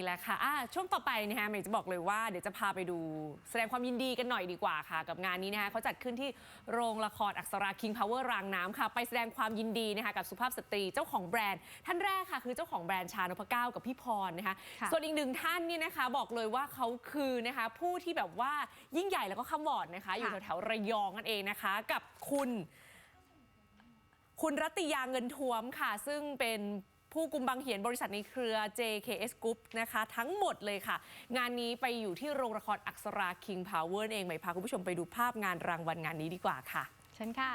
นี่แหละค่ะอะ ช่วงต่อไปนะคะเมย์จะบอกเลยว่าเดี๋ยวจะพาไปดู แสดงความยินดีกันหน่อยดีกว่าค่ะ กับงานนี้นะคะเขาจัดขึ้นที่โรงละครอักษรา King Power รางน้ำค่ะ ไปแสดงความยินดีนะคะกับสุภาพสตรีเจ้าของแบรนด์ ท่านแรกค่ะ คือเจ้าของแบรนด์ชานพเก้ากับพี่พรนะคะ ค่ะ ส่วนอีกหนึ่งท่านเนี่ยนะคะ บอกเลยว่าเขาคือนะคะผู้ที่แบบว่ายิ่งใหญ่แล้วก็ขมอดนะคะ อยู่แถวๆระยองนั่นเองนะคะ กับคุณ คุณรัตยาเงินท้วมค่ะ ซึ่งเป็น ผู้กุมบังเหียนบริษัทในเครือ JKS Group นะคะ ทั้งหมดเลยค่ะ งานนี้ไปอยู่ที่โรงละครอักษรา King Power เองไหมพาคุณผู้ชมไปดูภาพงานรางวัลงานนี้ดีกว่าค่ะ เชิญค่ะ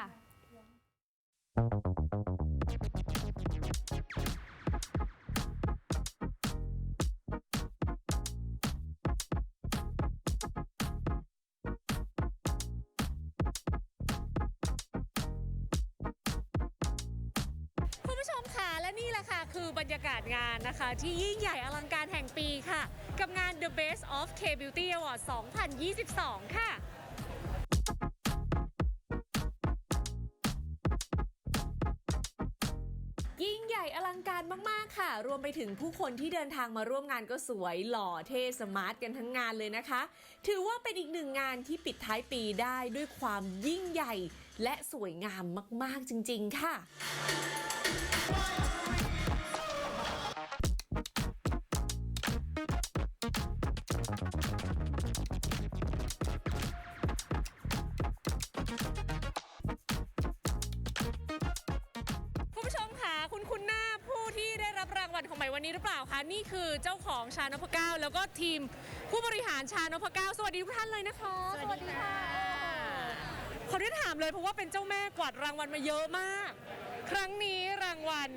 และนี่แหละค่ะ คือบรรยากาศงานนะคะ ที่ยิ่งใหญ่อลังการแห่งปีค่ะ กับงาน The Best of K Beauty Award 2022 ค่ะยิ่งใหญ่อลังการมาก ๆ ค่ะ รวมไปถึงผู้คนที่เดินทางมาร่วมงานก็สวยหล่อเท่สมาร์ทกันทั้งงานเลยนะคะ ถือว่าเป็นอีกหนึ่งงานที่ปิดท้ายปีได้ด้วยความยิ่งใหญ่ และสวยงามมาก ๆ จริง ๆ ค่ะ คุณผู้ชมค่ะคุณคุณหน้าผู้ที่ได้รับรางวัลของใหม่วันนี้หรือเปล่าคะนี่คือเจ้าของชานพเก้าแล้วก็ทีมผู้บริหารชานพเก้าสวัสดีทุกท่านเลยนะคะสวัสดีค่ะขอได้ถามเลยเพราะว่าเป็นเจ้าแม่กวาดรางวัลมาเยอะมาก ครั้งนี้รางวัล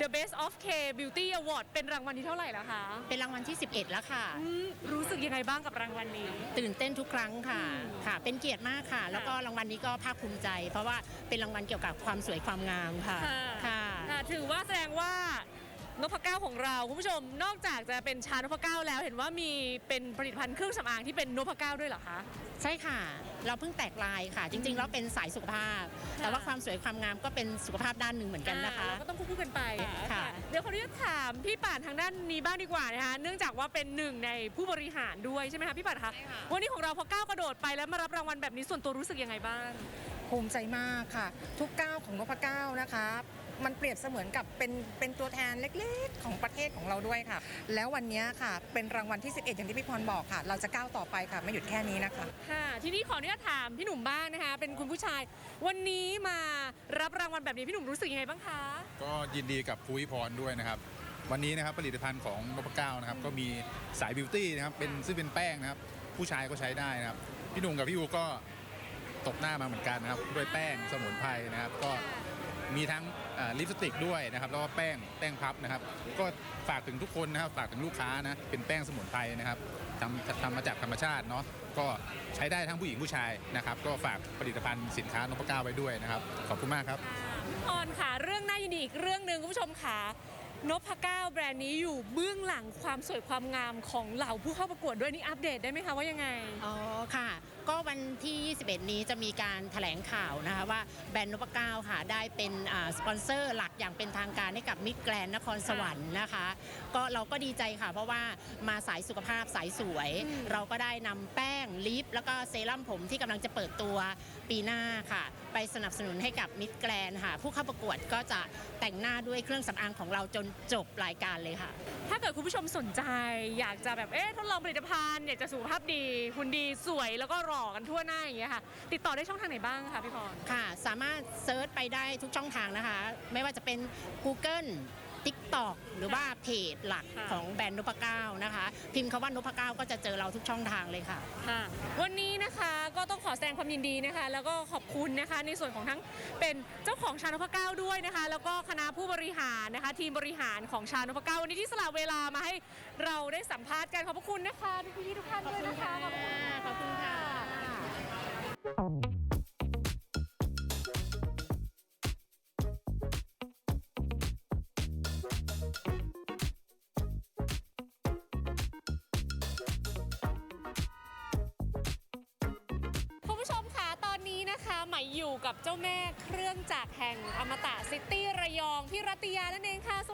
The Best of K Beauty Award เป็นรางวัลที่เท่าไหร่แล้วคะเป็นรางวัลที่ 11 แล้วค่ะ อืมรู้สึกยังไงบ้างกับรางวัลนี้ ตื่นเต้นทุกครั้งค่ะค่ะ เป็นเกียรติมากค่ะ แล้วก็รางวัลนี้ก็ภาคภูมิใจ เพราะว่าเป็นรางวัลเกี่ยวกับความสวยความงามค่ะค่ะ ค่ะค่ะถือว่าแสดงว่า นพเก้าของเราคุณผู้ชมนอกจากจะเป็นชานพเก้าแล้วเห็นว่ามีเป็นผลิตภัณฑ์เครื่องสำอางที่เป็นนพเก้าด้วยเหรอคะ ใช่ค่ะ เราเพิ่งแตกลายค่ะ จริงๆเราเป็นสายสุขภาพ แต่ว่าความสวยความงามก็เป็นสุขภาพด้านหนึ่งเหมือนกันนะคะอ่าเราก็ต้องควบคู่กันไปค่ะ เดี๋ยวขออนุญาตถามพี่ป่านทางด้านนี้บ้างดีกว่านะคะเนื่องจากว่าเป็นหนึ่งในผู้บริหารด้วยใช่ไหมคะพี่ป่านคะใช่ค่ะวันนี้ของเราพอก้าวกระโดดไปแล้วมารับรางวัลแบบนี้ส่วนตัวรู้สึกยังไงบ้างภูมิใจมากค่ะ ทุกก้าวของนพเก้านะคะ มันเปรียบเสมือนกับเป็นเป็นตัวแทนเล็กๆ ของประเทศของเราด้วยค่ะ แล้ววันนี้ค่ะ เป็นรางวัลที่ 11 อย่างที่พี่พรบอกค่ะ เราจะก้าวต่อไปค่ะ ไม่หยุดแค่นี้นะคะ ค่ะ ทีนี้ขออนุญาตถามพี่หนุ่มบ้างนะคะ เป็นคุณผู้ชาย วันนี้มารับรางวัลแบบนี้พี่หนุ่มรู้สึกยังไงบ้างคะ ก็ยินดีกับภูวิพรด้วยนะครับ วันนี้นะครับผลิตภัณฑ์ของนพเก้านะครับ ก็มีสายบิวตี้นะครับ เป็นซึ่งเป็นแป้งนะครับ ผู้ชายก็ใช้ได้นะครับ พี่หนุ่มกับพี่อูก็ตกหน้ามาเหมือนกันนะครับ ด้วยแป้งสมุนไพรนะครับ ก็มีทั้งอ่า ลิปสติกด้วยนะครับแล้วก็แป้งแป้งพับนะครับ ก็ฝากถึงทุกคนนะครับฝากถึงลูกค้านะเป็นแป้งสมุนไพรนะครับทำทำมาจากธรรมชาติเนาะก็ใช้ได้ทั้งผู้หญิงผู้ชายนะครับ ก็ฝากผลิตภัณฑ์สินค้านพเก้าไว้ด้วยนะครับ ขอบคุณมากครับพี่พรค่ะ เรื่องน่ายินดีอีกเรื่องหนึ่งคุณผู้ชมค่ะนพเก้าแบรนด์นี้อยู่เบื้องหลังความสวยความงามของเหล่าผู้เข้าประกวดด้วยนี่อัปเดตได้ไหมคะว่ายังไง อ๋อค่ะ ก็วันที่ 21 นี้จะมีการแถลงข่าวนะคะว่าแบรนด์นพเก้าค่ะได้เป็นอ่าสปอนเซอร์หลักอย่างเป็นทางการให้กับมิตรแกรนนครสวรรค์นะคะ ก็เราก็ดีใจค่ะ เพราะว่ามาสายสุขภาพสายสวยอืมเราก็ได้นำแป้งลิป แล้วก็เซรั่มผมที่กำลังจะเปิดตัวปีหน้าค่ะ ไปสนับสนุนให้กับมิตรแกรนค่ะ ผู้เข้าประกวดก็จะแต่งหน้าด้วยเครื่องสำอางของเราจนจบรายการเลยค่ะ ถ้าเกิดคุณผู้ชมสนใจ อยากจะแบบเอ๊ะทดลองผลิตภัณฑ์อยากจะสุขภาพดีหุ่นดีสวยแล้วก็หล่อกันทั่วหน้าอย่างเงี้ยค่ะ ติดต่อได้ช่องทางไหนบ้างคะพี่พร ค่ะ สามารถเซิร์ชไปได้ทุกช่องทางนะคะ ไม่ว่าจะเป็น Google TikTok หรือว่าเพจหลักค่ะ ของแบรนด์นพเก้านะคะ พิมพ์คำว่านพเก้าก็จะเจอเราทุกช่องทางเลยค่ะ ค่ะวันนี้นะคะก็ต้องขอแสดงความยินดีนะคะ แล้วก็ขอบคุณนะคะในส่วนของทั้งเป็นเจ้าของชานพเก้าด้วยนะคะ แล้วก็คณะผู้บริหารนะคะ ทีมบริหารของชานพเก้าวันนี้ที่สละเวลามาให้เราได้สัมภาษณ์กันขอบพระคุณนะคะพี่ๆทุกท่านด้วยนะคะขอบคุณค่ะขอบ คุณผู้ชมคะตอนนี้นะคะหมายอยู่กับเจ้าแม่เครื่องจักรแห่งอมตะซิตี้ระยองพี่รัตยานั่นเองค่ะสวัสดีค่ะ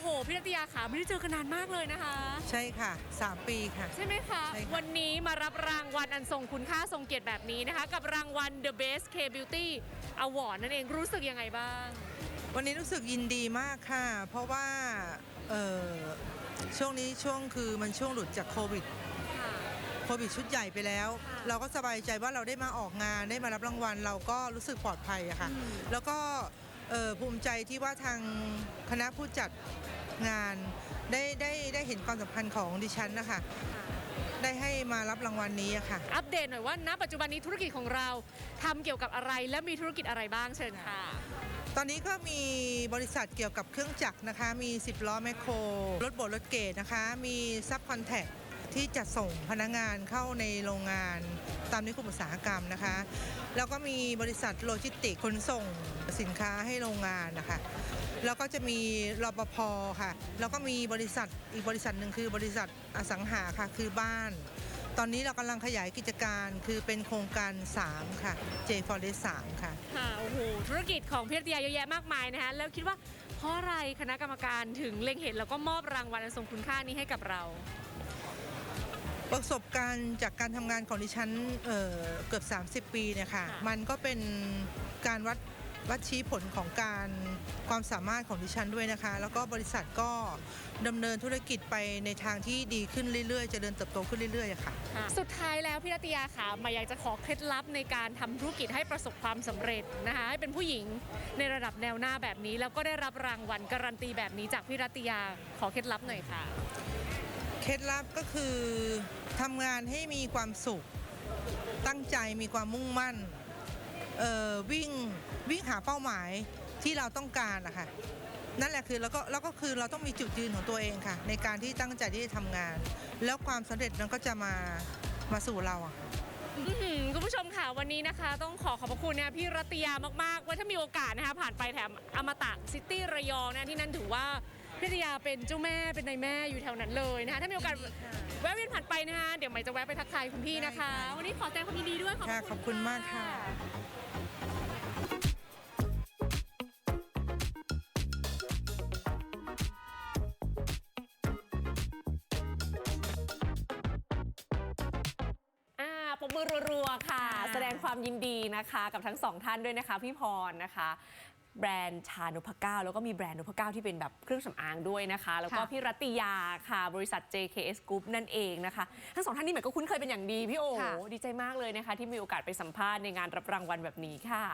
โอ้โหพี่รัตยาค่ะไม่ได้เจอกันนานมากเลยนะคะ ใช่ค่ะ 3 ปีค่ะ ใช่ไหมคะ ใช่ค่ะ วันนี้มารับรางวัลอันทรงคุณค่าทรงเกียรติแบบนี้นะคะ กับรางวัล The Best K Beauty Award นั่นเองรู้สึกยังไงบ้าง วันนี้รู้สึกยินดีมากค่ะ เพราะว่าเอ่อช่วงนี้ช่วงคือมันช่วงหลุดจากโควิด โควิดชุดใหญ่ไปแล้ว ค่ะเราก็สบายใจว่าเราได้มาออกงานได้มารับรางวัล เราก็รู้สึกปลอดภัยอะค่ะแล้วก็เอ่อ ภูมิใจที่ว่าทางคณะผู้จัดงานได้ได้ได้เห็นความสำคัญของดิฉันนะคะได้ให้มารับรางวัลนี้อะค่ะ อัปเดตหน่อยว่าณปัจจุบันนี้ธุรกิจของเราทำเกี่ยวกับอะไรและมีธุรกิจอะไรบ้างเชิญค่ะ ตอนนี้ก็มีบริษัทเกี่ยวกับเครื่องจักรนะคะ มี 10 ล้อแมคโคร รถบดรถเกตนะคะ มีซับคอนแทค ที่จะส่งพนักงานเข้าในโรงงานตามนิคมอุตสาหกรรมนะคะ แล้วก็มีบริษัทโลจิสติกขนส่งสินค้าให้โรงงานนะคะ แล้วก็จะมีรปภค่ะ แล้วก็มีบริษัทอีกบริษัทหนึ่งคือบริษัทอสังหาค่ะคือบ้าน ตอนนี้เรากำลังขยายกิจการคือเป็นโครงการ 3 ค่ะ J Forest 3ค่ะ ค่ะโอ้โหธุรกิจของพี่รัตยาเยอะแยะมากมายนะคะแล้วคิดว่าเพราะอะไรคณะกรรมการถึงเล็งเห็นแล้วก็มอบรางวัลอันทรงคุณค่านี้ให้กับเรา ประสบการณ์จากการทำงานของดิฉันเอ่อเกือบ 30 ปีเนี่ยค่ะค่ะ มันก็เป็นการวัดวัดชี้ผลของการความสามารถของดิฉันด้วยนะคะ แล้วก็บริษัทก็ดำเนินธุรกิจไปในทางที่ดีขึ้นเรื่อยๆเจะเดินเติบโตขึ้นเรื่อยๆอะค่ะ สุดท้ายแล้วพี่รัตยาค่ะหมายอยากจะขอเคล็ดลับในการทำธุรกิจให้ประสบความสำเร็จนะคะให้เป็นผู้หญิงในระดับแนวหน้าแบบนี้ แล้วก็ได้รับรางวัลการันตีแบบนี้จากพี่รัตยาขอเคล็ดลับหน่อยค่ะ เคล็ดลับก็คือทำงานให้มีความสุข ตั้งใจมีความมุ่งมั่นเอ่อวิ่งวิ่งหาเป้าหมายที่เราต้องการนะคะนั่นแหละคือแล้วก็แล้วก็คือเราต้องมีจุดยืนของตัวเองค่ะ ในการที่ตั้งใจที่จะทำงาน แล้วความสำเร็จนั้นก็จะมามาสู่เราอะค่ะ อื้อหือคุณผู้ชมค่ะวันนี้นะคะ ต้องขอขอบพระคุณนะพี่รัตยามากๆ ว่าถ้ามีโอกาสนะคะผ่านไปแถมอมตะซิตี้ระยองนะที่นั่นถือว่า พี่รัตยาเป็นเจ้าแม่เป็นนายแม่อยู่แถวนั้นเลยนะคะถ้ามีโอกาสแวะเวียนผ่านไปนะคะเดี๋ยวใหม่จะแวะไปทักทายคุณพี่นะคะได้ค่ะวันนี้ขอแสดงความยินดีด้วยขอบค่ะพระขอบคุณมากค่ะ อ่าปรบมือรัวๆค่ะ ค่ะ แสดงความยินดีนะคะ กับทั้งสองท่านด้วยนะคะ พี่พรนะคะ แบรนด์ชานพเก้าแล้วก็มีแบรนด์นพเก้าที่เป็นแบบเครื่องสำอางด้วยนะคะ แล้วก็ค่ะพี่รัตยาค่ะบริษัท JKS Group นั่นเองนะคะ ทั้งสองท่านนี้เหมือนก็คุ้นเคยเป็นอย่างดีพี่โอค่ะ ดีใจมากเลยนะคะ ที่มีโอกาสไปสัมภาษณ์ในงานรับรางวัลแบบนี้ค่ะ